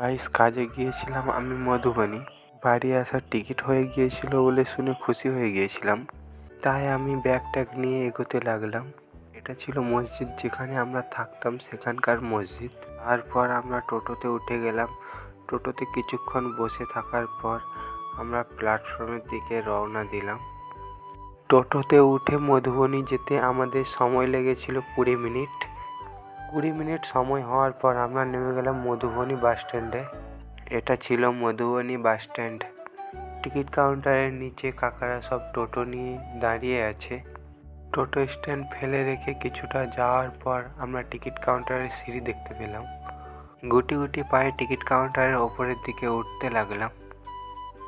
Guys কাজে গিয়েছিলাম আমি মধুবনী। বাড়ি আসার টিকিট হয়ে গিয়েছিল বলে শুনে খুশি হয়ে গিয়েছিলাম। তাই আমি ব্যাগ ট্যাগ নিয়ে এগোতে লাগলাম। এটা ছিল মসজিদ, যেখানে আমরা থাকতাম সেখানকার মসজিদ। তারপর আমরা টোটোতে উঠে গেলাম। টোটোতে কিছুক্ষণ বসে থাকার পর আমরা প্ল্যাটফর্মের দিকে রওনা দিলাম। টোটোতে উঠে মধুবনী যেতে আমাদের সময় লেগেছিল কুড়ি মিনিট। কুড়ি মিনিট সময় হওয়ার পর আমরা নেমে গেলাম মধুবনী বাস স্ট্যান্ডে। এটা ছিল মধুবনী বাস স্ট্যান্ড। টিকিট কাউন্টারের নিচে কাকারা সব টোটো নিয়ে দাঁড়িয়ে আছে। টোটো স্ট্যান্ড ফেলে রেখে কিছুটা যাওয়ার পর আমরা টিকিট কাউন্টারের সিঁড়ি দেখতে পেলাম। গুটি গুটি পায়ে টিকিট কাউন্টারের ওপরের দিকে উঠতে লাগলাম।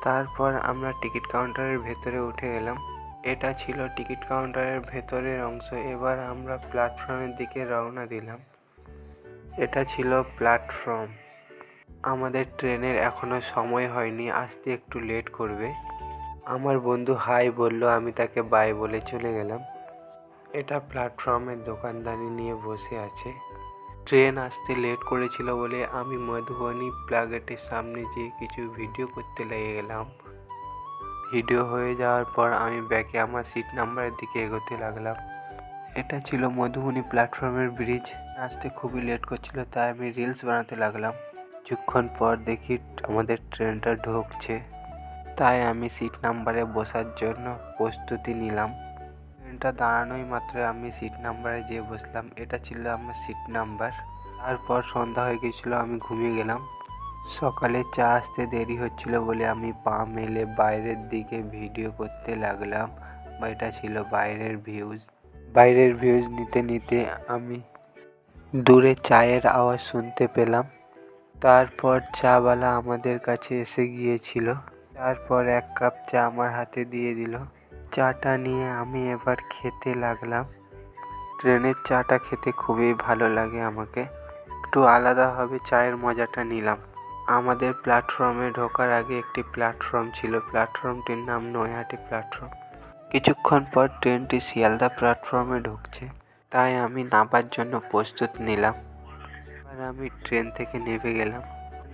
তারপর আমরা টিকিট কাউন্টারের ভেতরে উঠে গেলাম এটা ছিল টিকিট কাউন্টারের ভেতরের অংশ। এবার আমরা প্ল্যাটফর্মের দিকে রওনা দিলাম। এটা ছিল প্ল্যাটফর্ম। আমাদের ট্রেনের এখনও সময় হয়নি, আসতে একটু লেট করবে। আমার বন্ধু হাই বলল, আমি তাকে বাই বলে চলে গেলাম। এটা প্ল্যাটফর্মের দোকানদানি নিয়ে বসে আছে। ট্রেন আসতে লেট করেছিল বলে আমি মধুবনী প্লাগেটের সামনে যেয়ে কিছু ভিডিও করতে লেগে গেলাম। ভিডিও হয়ে যাওয়ার পর আমি ব্যাকে আমার সিট নাম্বারের দিকে এগোতে লাগলাম। এটা ছিল মধুবনী প্ল্যাটফর্মের ব্রিজ আসতে খুবই লেট করছিল, তাই আমি রিলস বানাতে লাগলাম। কিছুক্ষণ পর দেখি আমাদের ট্রেনটা ঢুকছে। তাই আমি সিট নাম্বারে বসার জন্য প্রস্তুতি নিলাম। ট্রেনটা দাঁড়ানোই মাত্র আমি সিট নাম্বারে যেয়ে বসলাম। এটা ছিল আমার সিট নাম্বার তারপর সন্ধ্যা হয়ে গেছিল, আমি ঘুমিয়ে গেলাম। সকালে চা আসতে দেরি হচ্ছিল বলে আমি পা মেলে বাইরের দিকে ভিডিও করতে লাগলাম। বা এটা ছিল বাইরের ভিউজ বাইরের ভিউজ নিতে নিতে আমি দূরে চায়ের আওয়াজ শুনতে পেলাম। তারপর চাওয়ালা আমাদের কাছে এসে গিয়েছিল। তারপর এক কাপ চা আমার হাতে দিয়ে দিল। চাটা নিয়ে আমি এবার খেতে লাগলাম। ট্রেনের চাটা খেতে খুবই ভালো লাগে আমাকে। একটু আলাদাভাবে চায়ের মজাটা নিলাম। আমাদের প্ল্যাটফর্মে ঢোকার আগে একটি প্ল্যাটফর্ম ছিল। প্ল্যাটফর্মটির নাম নৈহাটি প্ল্যাটফর্ম। কিছুক্ষণ পর ট্রেনটি শিয়ালদা প্ল্যাটফর্মে ঢুকছে। তাই আমি নামার জন্য প্রস্তুত নিলাম। আর আমি ট্রেন থেকে নেমে গেলাম।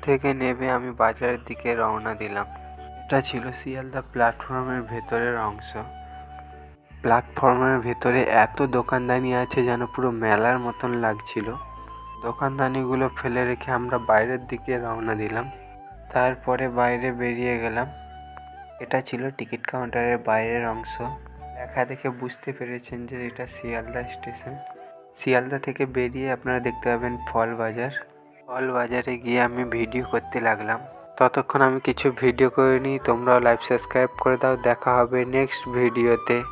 থেকে নেমে আমি বাজারের দিকে রওনা দিলাম। এটা ছিল শিয়ালদা প্ল্যাটফর্মের ভেতরের অংশ। প্ল্যাটফর্মের ভেতরে এত দোকানদানি আছে যেন পুরো মেলার মতন লাগছিল। দোকানদানিগুলো ফেলে রেখে আমরা বাইরের দিকে রওনা দিলাম। তারপরে বাইরে বেরিয়ে গেলাম। এটা ছিল টিকিট কাউন্টারের বাইরের অংশ। লেখা দেখে বুঝতে পেরেছেন যে এটা শিয়ালদা স্টেশন। শিয়ালদা থেকে বেরিয়ে আপনারা দেখতে পাবেন ফল বাজার। ফল বাজারে গিয়ে আমি ভিডিও করতে লাগলাম। ততক্ষণ আমি কিছু ভিডিও করিনি, তোমরাও লাইভ সাবস্ক্রাইব করে দাও। দেখা হবে নেক্সট ভিডিওতে।